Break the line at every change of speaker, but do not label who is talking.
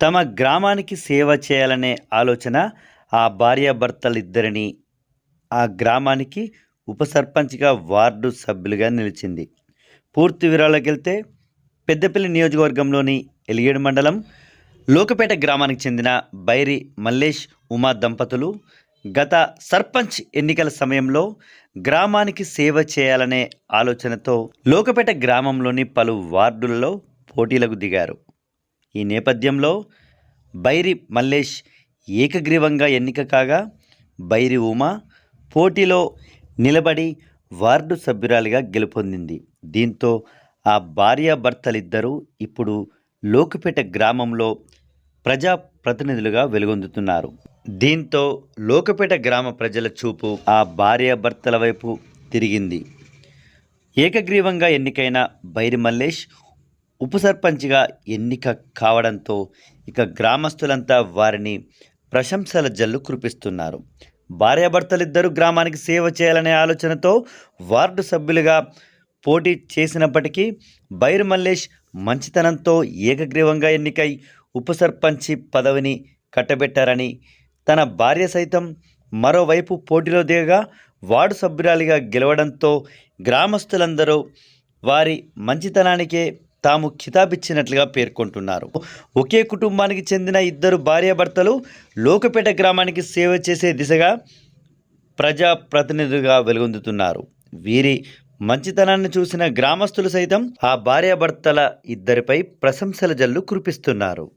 తమ గ్రామానికి సేవ చేయాలనే ఆలోచన ఆ భార్యాభర్తలిద్దరిని ఆ గ్రామానికి ఉప సర్పంచ్గా వార్డు సభ్యులుగా నిలిచింది. పూర్తి వివరాలకు వెళ్తే పెద్దపల్లి నియోజకవర్గంలోని ఎలిగేడు మండలం లోకపేట గ్రామానికి చెందిన బైరి మల్లేష్ ఉమా దంపతులు గత సర్పంచ్ ఎన్నికల సమయంలో గ్రామానికి సేవ చేయాలనే ఆలోచనతో లోకపేట గ్రామంలోని పలు వార్డులలో పోటీలకు దిగారు. ఈ నేపథ్యంలో బైరి మల్లేష్ ఏకగ్రీవంగా ఎన్నిక కాగా బైరి ఉమా పోటీలో నిలబడి వార్డు సభ్యురాలిగా గెలుపొందింది. దీంతో ఆ భార్యాభర్తలిద్దరూ ఇప్పుడు లోకపేట గ్రామంలో ప్రజా ప్రతినిధులుగా వెలుగొందుతున్నారు. దీంతో లోకపేట గ్రామ ప్రజల చూపు ఆ భార్యాభర్తల వైపు తిరిగింది. ఏకగ్రీవంగా ఎన్నికైన బైరి మల్లేష్ ఉప సర్పంచ్గా ఎన్నిక కావడంతో ఇక గ్రామస్తులంతా వారిని ప్రశంసల జల్లు కురిపిస్తున్నారు. భార్యాభర్తలిద్దరూ గ్రామానికి సేవ చేయాలనే ఆలోచనతో వార్డు సభ్యులుగా పోటీ చేసినప్పటికీ బైరు మల్లేష్ మంచితనంతో ఏకగ్రీవంగా ఎన్నికై ఉప సర్పంచి పదవిని కట్టబెట్టారని తన భార్య సైతం మరోవైపు పోటీలో దిగగా వార్డు సభ్యురాలిగా గెలవడంతో గ్రామస్తులందరూ వారి మంచితనానికే తాము కితాబిచ్చినట్లుగా పేర్కొంటున్నారు. ఒకే కుటుంబానికి చెందిన ఇద్దరు భార్యాభర్తలు లోకపేట గ్రామానికి సేవ చేసే దిశగా ప్రజా ప్రతినిధులుగా వెలుగొందుతున్నారు. వీరి మంచితనాన్ని చూసిన గ్రామస్తులు సైతం ఆ భార్యాభర్తల ఇద్దరిపై ప్రశంసల జల్లు కురిపిస్తున్నారు.